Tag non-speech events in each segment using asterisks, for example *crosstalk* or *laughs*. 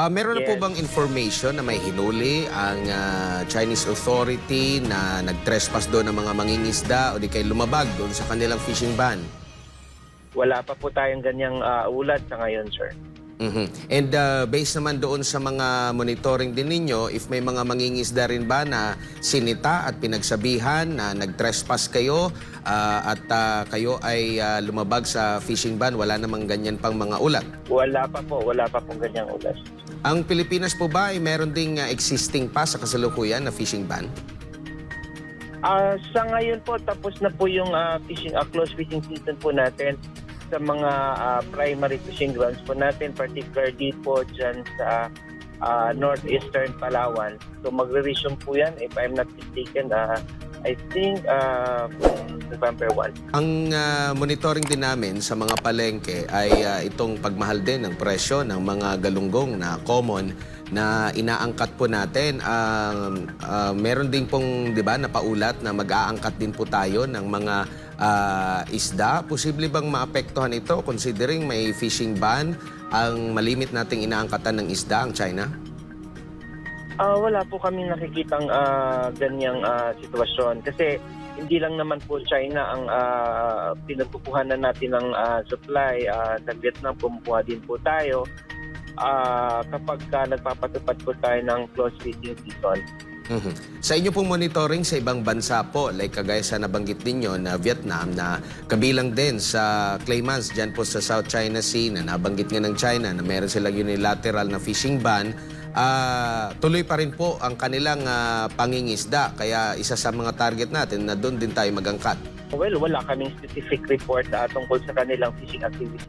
Ah, meron na po Yes. bang information na may hinuli ang ah, Chinese authority na nag-trespass doon ng mga mangingisda o di kay lumabag doon sa kanilang fishing ban? Wala pa po tayong ganyang ah, ulat sa ngayon, sir. Mhm. And ah, based naman doon sa mga monitoring din ninyo, if may mga mangingisda rin ba na sinita at pinagsabihan na nag-trespass kayo ah, at ah, kayo ay ah, lumabag sa fishing ban, wala namang ganyan pang mga ulat? Wala pa po, wala pa pong ganyang ulat. Ang Pilipinas po ba ay meron ding ah, existing pa sa kasalukuyan na fishing ban? Ah, sa ngayon po, tapos na po yung ah, fishing, ah, close fishing season po natin sa mga ah, primary fishing grounds po natin, particularly po dyan sa ah, northeastern Palawan. So magre-resume po yan, if I'm not mistaken, ah, I think ah, November 1. Ang ah, monitoring din namin sa mga palengke ay ah, itong pagmahal din ng presyo ng mga galunggong na common na inaangkat po natin. Ang ah, meron din pong, di ba, napaulat na mag-aangkat din po tayo ng mga ah, isda. Posible bang maapektuhan ito considering may fishing ban ang malimit nating inaangkatan ng isda ang China? Ah, wala po kami nakikitang ah, ganyang ah, sitwasyon kasi hindi lang naman po China ang uh, pinagkukuhanan natin ng ah, supply Ah, sa Vietnam kumukuha din po tayo Ah, kapag ka nagpapatupad po tayo ng close fishing season. Mhm. Sa inyo pong monitoring sa ibang bansa po, like kagaya sa nabanggit ninyo na Vietnam na kabilang din sa claimants dyan po sa South China Sea na nabanggit nga ng China na meron silang unilateral na fishing ban, ah, tuloy pa rin po ang kanilang ah, pangingisda. Kaya isa sa mga target natin na doon din tayo magangkat. Well, wala kaming specific report ah, tungkol sa kanilang fishing activities.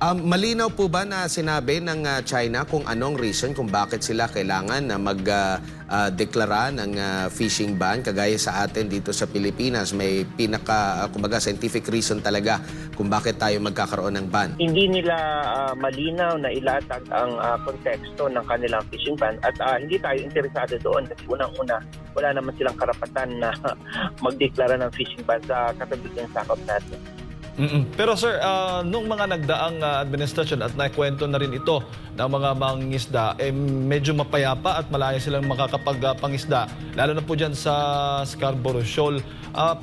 Um, malinaw po ba na sinabi ng ah, China kung anong reason kung bakit sila kailangan na mag-deklara ng ah, fishing ban kagaya sa atin dito sa Pilipinas may pinaka ah, kumbaga scientific reason talaga kung bakit tayo magkakaroon ng ban. Hindi nila ah, malinaw na ilatag ang ah, konteksto ng kanilang fishing ban at ah, hindi tayo interesado doon kasi unang-una wala naman silang karapatan na *laughs* magdeklara ng fishing ban sa katabi ng sakop natin. Mm-mm. Pero sir, ah, nung mga nagdaang ah, administrasyon at naikwento na rin ito ng mga mangingisda, eh, medyo mapayapa at malaya silang makakapagpangisda, lalo na po dyan sa Scarborough Shoal. Ah,